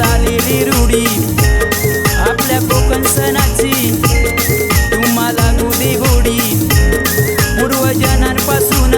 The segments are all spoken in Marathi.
घालत आलेली रूढी. आपल्या कोकण सणाची तुम्हाला गुदी गोडी. पूर्वजनांपासून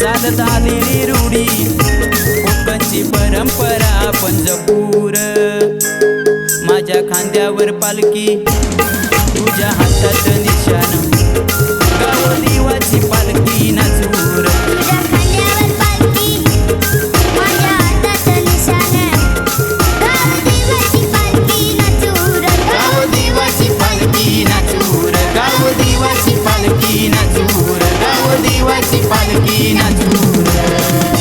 चालत आलेली रूढी. कोकणची परंपरा आपण जपूर. माझ्या खांद्यावर पालखी तुझ्या हातात देवाची पालखी नाचूर गाव देवाची पालखी नाचूर